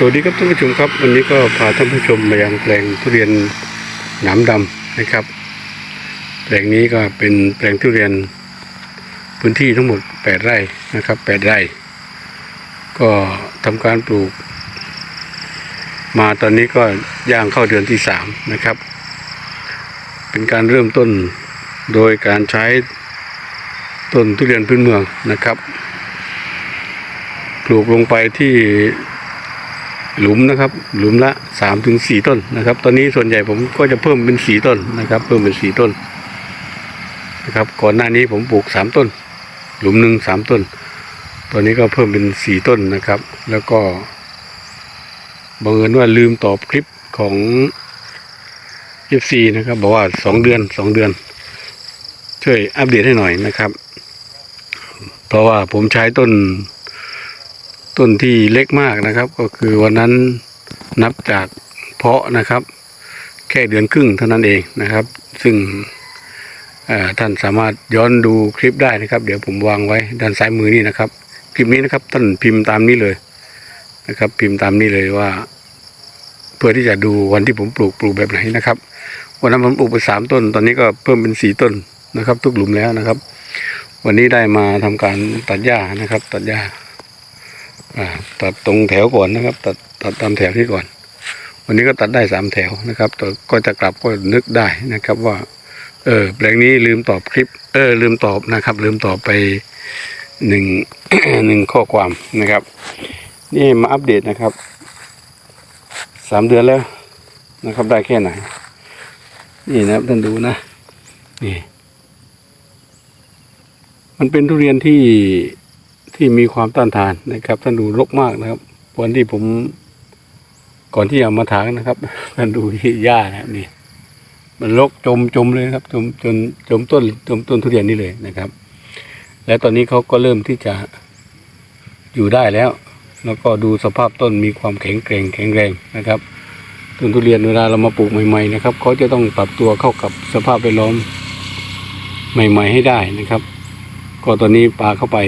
สวัสดีครับท่านผู้ชมครับ วันนี้ก็พาท่านผู้ชมมายังแปลงทุเรียนหนามดำนะครับ แปลงนี้ก็เป็นแปลงทุเรียนพื้นที่ทั้งหมด 8 ไร่นะครับ 8 ไร่ ก็ทำการปลูก มาตอนนี้ก็ย่างเข้าเดือนที่ 3 นะครับ เป็นการเริ่มต้นโดยการใช้ต้นทุเรียนพื้นเมืองนะครับ ปลูกลงไปที่ หลุมนะครับ หลุมละสามถึงสี่ต้นนะครับ ตอนนี้ส่วนใหญ่ผมก็จะเพิ่มเป็นสี่ต้นนะครับ เพิ่มเป็นสี่ต้นนะครับ ก่อนหน้านี้ผมปลูกสามต้น หลุมหนึ่งสามต้น ตอนนี้ก็เพิ่มเป็นสี่ต้นนะครับ แล้วก็บังเอิญว่าลืมตอบคลิปของ FC นะครับ บอกว่าสองเดือนสองเดือน ช่วยอัปเดตให้หน่อยนะครับ เพราะว่าผมใช้ต้น ต้นที่เล็กมากนะครับ ก็คือวันนั้นนับจากเพาะนะครับ แค่เดือนครึ่งเท่านั้นเองนะครับ ซึ่งท่านสามารถย้อนดูคลิปได้นะครับ เดี๋ยวผมวางไว้ด้านซ้ายมือนี่นะครับ คลิปนี้นะครับท่านพิมพ์ตามนี้เลยนะครับ พิมพ์ตามนี้เลยว่า เพื่อที่จะดูวันที่ผมปลูกปลูกแบบไหนนะครับ วันนั้นผมปลูกไปสามต้น ตอนนี้ก็เพิ่มเป็นสี่ต้นนะครับ ทุกหลุมแล้วนะครับ วันนี้ได้มาทำการตัดหญ้านะครับ ตัดหญ้า อ่า ตัดตรงแถวก่อนนะครับ ตัดตัดตามแถวที่ก่อน วันนี้ก็ตัดได้สามแถวนะครับแต่ก็จะกลับก็นึกได้นะครับว่า เออแปลงนี้ลืมตอบคลิป เออ ลืมตอบนะครับ ลืมตอบไปหนึ่งหนึ่งข้อความนะครับ นี่มาอัปเดตนะครับสามเดือนแล้วนะครับได้แค่ไหน นี่นะครับท่านดูนะ นี่ มันเป็นทุเรียนที่ ที่มีความต้านทานนะครับท่านดูรกมากนะครับวันที่ผมก่อนที่เอามาถางนะครับท่านดูที่หญ้านะครับนี่มันรกจมจมเลยครับจมจนจมต้นจมต้นทุเรียนนี่เลยนะครับ และตอนนี้เขาก็เริ่มที่จะอยู่ได้แล้ว แล้วก็ดูสภาพต้นมีความแข็งแกร่งแข็งแรงนะครับต้นทุเรียนเวลาเรามาปลูกใหม่ๆนะครับเขาจะต้องปรับตัวเข้ากับสภาพแวดล้อมใหม่ ๆ ให้ได้นะครับ ก็ตอนนี้ปลาเข้าไป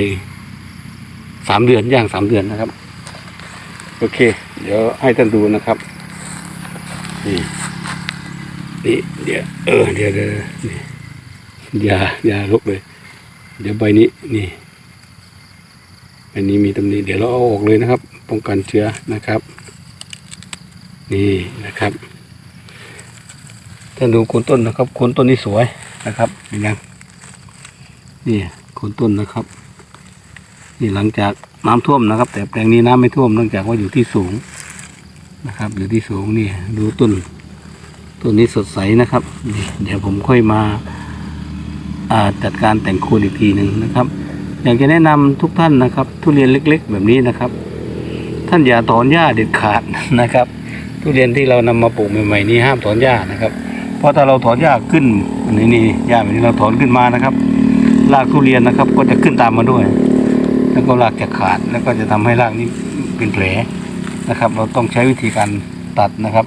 สามเดือนย่างสามเดือนนะครับ โอเค เดี๋ยวให้ท่านดูนะครับ นี่นี่เดี๋ยวเออเดี๋ยวเดี๋ยวนี่อย่าอย่าลุกเลย เดี๋ยวใบนี้นี่ใบนี้มีตำหนิเดี๋ยวเราเอาออกเลยนะครับ ป้องกันเชื้อนะครับ นี่นะครับท่านดูโคนต้นนะครับโคนต้นนี้สวยนะครับเห็นยังนี่โคนต้นนะครับ นี่หลังจากน้ำท่วมนะครับ แต่แปลงนี้น้ำไม่ท่วมเนื่องจากว่าอยู่ที่สูงนะครับ อยู่ที่สูงนี่ดูต้นต้นนี้สดใสนะครับนี่เดี๋ยวผมค่อยมาาจัดการแต่งโคนอีกทีหนึ่งนะครับ อยากจะแนะนำทุกท่านนะครับ ทุเรียนเล็ก ๆ แบบนี้นะครับ ท่านอย่าถอนหญ้าเด็ดขาดนะครับ ทุเรียนที่เรานำมาปลูกใหม่ๆนี้ห้ามถอนหญ้านะครับเพราะถ้าเราถอนหญ้าขึ้นนนี้นี่หญ้าแบบนี้เราถอนขึ้นมานะครับรากทุเรียนนะครับ ก็จะขึ้นตามมาด้วย แล้วก็รากจะขาดแล้วก็จะทำให้รากนี้เป็นแผลนะครับ เราต้องใช้วิธีการตัดนะครับ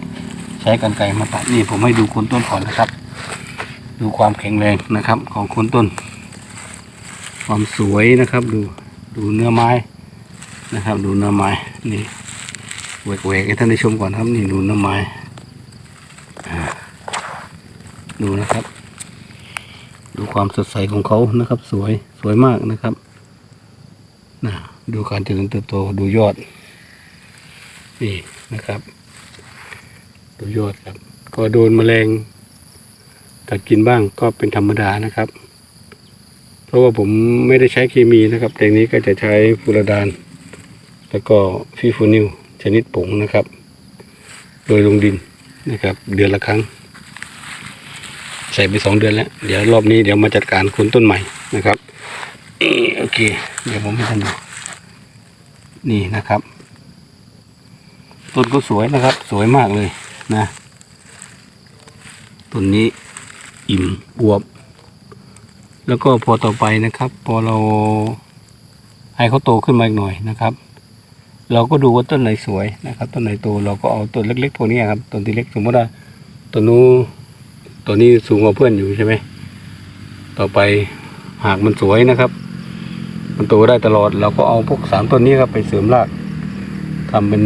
ใช้กรรไกรมาตัดนี่ผมให้ดูโคนต้นก่อนนะครับ ดูความแข็งแรงนะครับ ของโคนต้น ความสวยนะครับ ดูดูเนื้อไม้นะครับ ดูเนื้อไม้นี่แหวกๆให้ท่านได้ชมก่อนครับนี่ดูเนื้อไม้ดูนะครับ ดูความสดใสของเขานะครับ สวยสวยมากนะครับ นะดูการเจริญเติบโตดูยอด นี่นะครับ ดูยอดครับ ก็โดนแมลงกัดกินบ้างก็เป็นธรรมดานะครับ เพราะว่าผมไม่ได้ใช้เคมีนะครับแต่นี้ก็จะใช้ฟูรดาน แล้วก็ฟีฟูนิลชนิดผงนะครับ โดยลงดินนะครับ เดือนละครั้ง ใส่ไปสองเดือนแล้ว เดี๋ยวรอบนี้เดี๋ยวมาจัดการคุณต้นใหม่นะครับ โอเค เดี๋ยวผมให้ท่านดูนี่นะครับ ต้นก็สวยนะครับ สวยมากเลยนะต้นนี้อิ่มอวบ แล้วก็พอต่อไปนะครับ พอเราให้เขาโตขึ้นมาอีกหน่อยนะครับ เราก็ดูว่าต้นไหนสวยนะครับ ต้นไหนโตเราก็เอาต้นเล็กๆพวกนี้ครับต้นที่เล็กสมมติว่าต้นนู้ตัวนี้สูงกว่าเพื่อนอยู่ใช่ไหม ต่อไปหากมันสวยนะครับ มันโตได้ตลอดเราก็เอาพวกสามต้นนี้ครับไปเสริมรากทำเป็น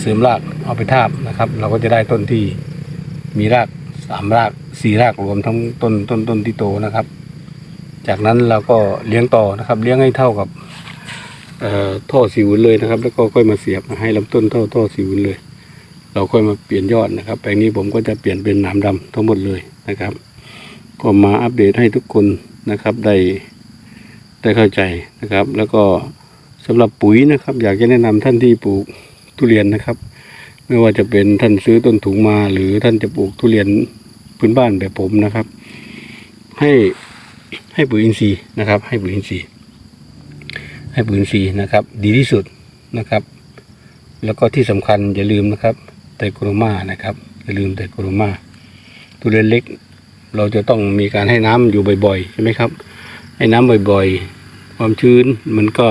เสริมรากเอาไปทาบนะครับ เราก็จะได้ต้นที่มีรากสามรากสี่รากรวมทั้งต้นต้นต้นที่โตนะครับ จากนั้นเราก็เลี้ยงต่อนะครับ เลี้ยงให้เท่ากับเอ่อท่อสีวนเลยนะครับ แล้วก็ค่อยมาเสียบให้ลำต้นเท่าท่อสีวนเลย เราค่อยมาเปลี่ยนยอดนะครับ แปลงนี้ผมก็จะเปลี่ยนเป็นหนามดำทั้งหมดเลยนะครับ ก็มาอัปเดตให้ทุกคนนะครับได้ ได้เข้าใจนะครับ แล้วก็สำหรับปุ๋ยนะครับ อยากจะแนะนำท่านที่ปลูกทุเรียนนะครับ ไม่ว่าจะเป็นท่านซื้อต้นถุงมา หรือท่านจะปลูกทุเรียนพื้นบ้านแบบผมนะครับ ให้ให้ปุ๋ยอินทรีย์นะครับ ให้ปุ๋ยอินทรีย์ให้ปุ๋ยอินทรีย์นะครับ ดีที่สุดนะครับ แล้วก็ที่สำคัญอย่าลืมนะครับไตรโครมานะครับอย่าลืมไตรโครมาทุเรียนเล็ก เราจะต้องมีการให้น้ำอยู่บ่อยๆใช่ไหมครับ ให้น้ำบ่อยๆ ความชื้นมันก็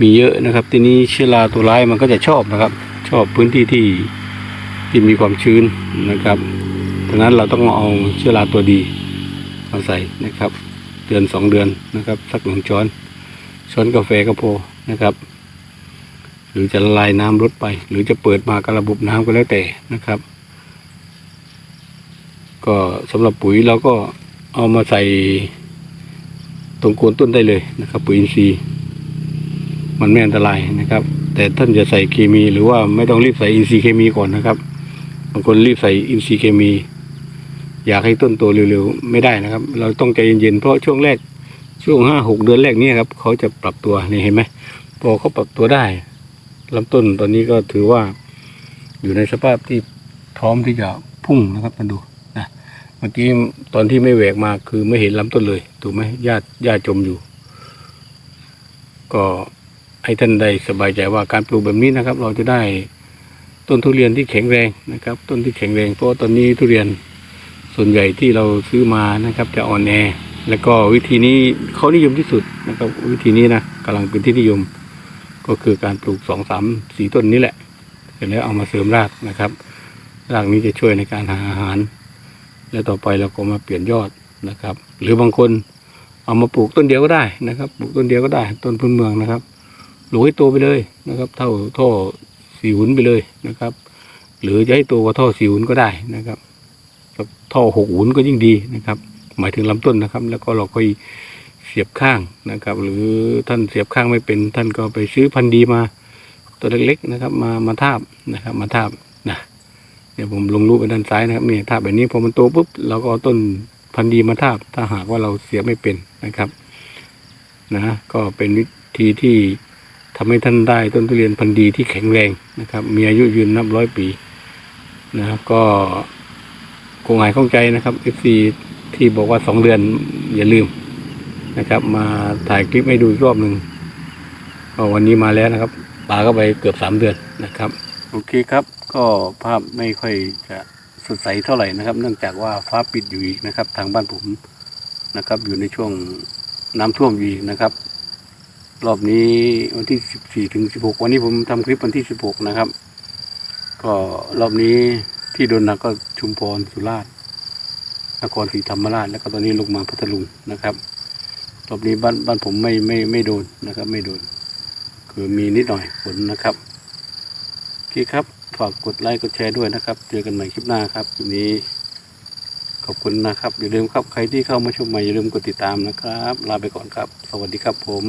มีเยอะนะครับ ทีนี้เชื้อราตัวร้ายมันก็จะชอบนะครับ ชอบพื้นที่ที่ที่มีความชื้นนะครับดังนั้นเราต้องเอาเชื้อราตัวดีมาใส่นะครับ เดือนสองเดือนนะครับ สักหนึ่งช้อน ช้อนกาแฟก็พอนะครับ หรือจะละลายน้ำลดไป หรือจะเปิดมากระบบน้ำก็แล้วแต่นะครับ ก็สำหรับปุ๋ยเราก็เอามาใส่ ตรงโคนต้นได้เลยนะครับ ปุ๋ยอินทรีย์ มันไม่อันตรายนะครับ แต่ท่านจะใส่เคมี หรือว่าไม่ต้องรีบใส่อินทรีย์เคมีก่อนนะครับบางคนรีบใส่อินทรีย์เคมี อยากให้ต้นโตเร็วๆไม่ได้นะครับ เราต้องใจเย็นๆเพราะช่วงแรกช่วงห้าหกเดือนแรกนี้ครับเขาจะปรับตัวนี่เห็นไหมพอเขาปรับตัวได้ลำต้นตอนนี้ก็ถือว่าอยู่ในสภาพที่พร้อมที่จะพุ่งนะครับมาดู เมื่อกี้ตอนที่ไม่แหวกมาคือไม่เห็นลำต้นเลย ถูกไหมญาติญาติจมอยู่ ก็ให้ท่านได้สบายใจว่าการปลูกแบบนี้นะครับ เราจะได้ต้นทุเรียนที่แข็งแรงนะครับ ต้นที่แข็งแรงเพราะตอนนี้ทุเรียนส่วนใหญ่ที่เราซื้อมานะครับ จะอ่อนแอแล้วก็วิธีนี้เขานิยมที่สุดนะครับ วิธีนี้นะกำลังเป็นที่นิยม ก็คือการปลูกสองสามสี่ต้นนี้แหละ เสร็จแล้วเอามาเสริมรากนะครับ รากนี้จะช่วยในการหาอาหาร แล้วต่อไปเราก็มาเปลี่ยนยอดนะครับ หรือบางคนเอามาปลูกต้นเดียวก็ได้นะครับ ปลูกต้นเดียวก็ได้ ต้นพื้นเมืองนะครับปลูกให้โตไปเลยนะครับ เท่าท่อสีหุนไปเลยนะครับ หรือจะให้โตกว่าท่อสีหุนก็ได้นะครับท่อหกหุนก็ยิ่งดีนะครับ หมายถึงลำต้นนะครับ แล้วก็เราค่อยเสียบข้างนะครับ หรือท่านเสียบข้างไม่เป็น ท่านก็ไปซื้อพันธุ์ดีมาตัวเล็กๆนะครับ มามาทาบนะครับ มาทาบ เดี๋ยวผมลงรูปไปด้านซ้ายนะครับเนี่ยทาบแบบนี้พอมันโตปุ๊บเราก็เอาต้นพันธุ์ดีมาทาบถ้าหากว่าเราเสียไม่เป็นนะครับ นะ ก็เป็นวิธีที่ทำให้ท่านได้ต้นทุเรียนพันธุ์ดีที่แข็งแรงนะครับ มีอายุยืนนับร้อยปีนะครับ ก็คงหายข้องใจนะครับ FC ที่บอกว่าสองเดือนอย่าลืมนะครับ มาถ่ายคลิปให้ดูอีกรอบหนึ่งวันนี้มาแล้วนะครับปลาก็ไปเกือบสามเดือนนะครับ โอเคครับ ก็ภาพไม่ค่อยจะสดใสเท่าไหร่นะครับ เนื่องจากว่าฟ้าปิดอยู่อีกนะครับ ทางบ้านผมนะครับ อยู่ในช่วงน้ำท่วมอยู่อีกนะครับ รอบนี้วันที่สิบสี่ถึงสิบหกวันนี้ผมทำคลิปวันที่สิบหกนะครับ ก็รอบนี้ที่โดนหนักก็ชุมพรสุราษฎร์นครศรีธรรมราชแล้วก็ตอนนี้ลงมาพัทลุงนะครับรอบนี้บ้านบ้านผมไม่ไม่ไม่โดนนะครับ ไม่โดน คือมีนิดหน่อยฝนนะครับโอเคครับ ฝากกดไลค์กดแชร์ด้วยนะครับ เจอกันใหม่คลิปหน้าครับวันนี้ ขอบคุณนะครับ อย่าลืมครับใครที่เข้ามาชมใหม่อย่าลืมกดติดตามนะครับ ลาไปก่อนครับ สวัสดีครับผม